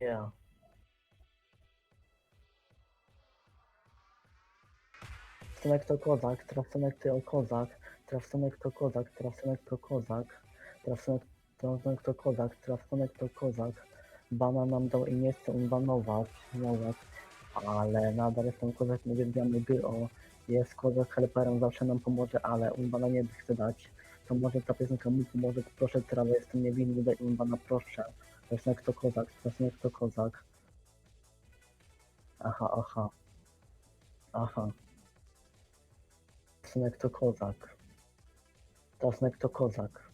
Yeah. Trafsonek to kozak, trafsonek to kozak, trafsonek to kozak, trafsonek to kozak, trafsonek, to kozak, trafsonek to kozak. Bana nam dał i nie chcę unbanować, nawet, ale nadal jestem kozak, nie wiedziamy gry o jest kozak helperem, zawsze nam pomoże, ale unbana nie chce dać. To może ta piosenka mu pomoże, proszę trawę, jestem niewinny, daj unbana, proszę. Trafsonek to kozak, trafsonek to kozak. Aha, aha. Aha. Trafsonek to kozak. Trafsonek to kozak.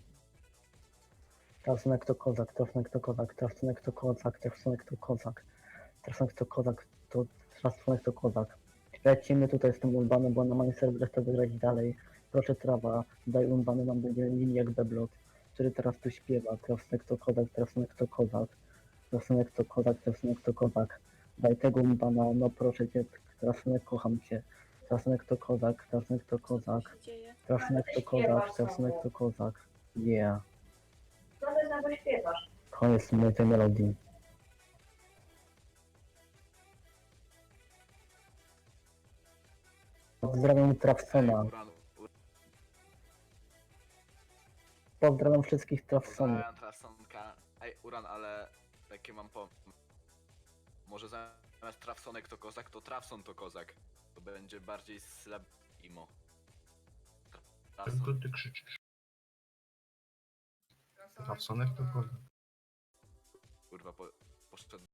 Trafsonek to kozak, trafsonek to kozak, trafsonek to kozak, trafsonek to kozak. Trafsonek to kozak, to trafsonek to kozak. Lecimy tutaj z tym Urbanem, bo na moim serwerze chcę wygrać dalej. Proszę trawa, daj Urbany, nam będzie linię jak Beblot, który teraz tu śpiewa. Trafsonek to kozak, trafsonek to kozak. Trafsonek to kozak, trafsonek to kozak. Daj tego Urbana, no proszę cię, trafsonek kocham cię. Trafsonek to kozak, trafsonek to kozak. Co? Trafsonek to kozak, trafsonek to kozak. Yeah. No to znowu śpiewasz. Koniec mojej tej melodii. Pozdrawiam Trafsona. Uran, Pozdrawiam wszystkich Trafsonów. Uran, Trafsonka. Ej, Uran, ale jakie mam po... Może zamiast Trafsonek to kozak, to Trafson to kozak. To będzie bardziej slab imo. Tra- Tylko Trafson. ty krzyczysz. Trafsonek to kozak. Kurwa, po, poszedł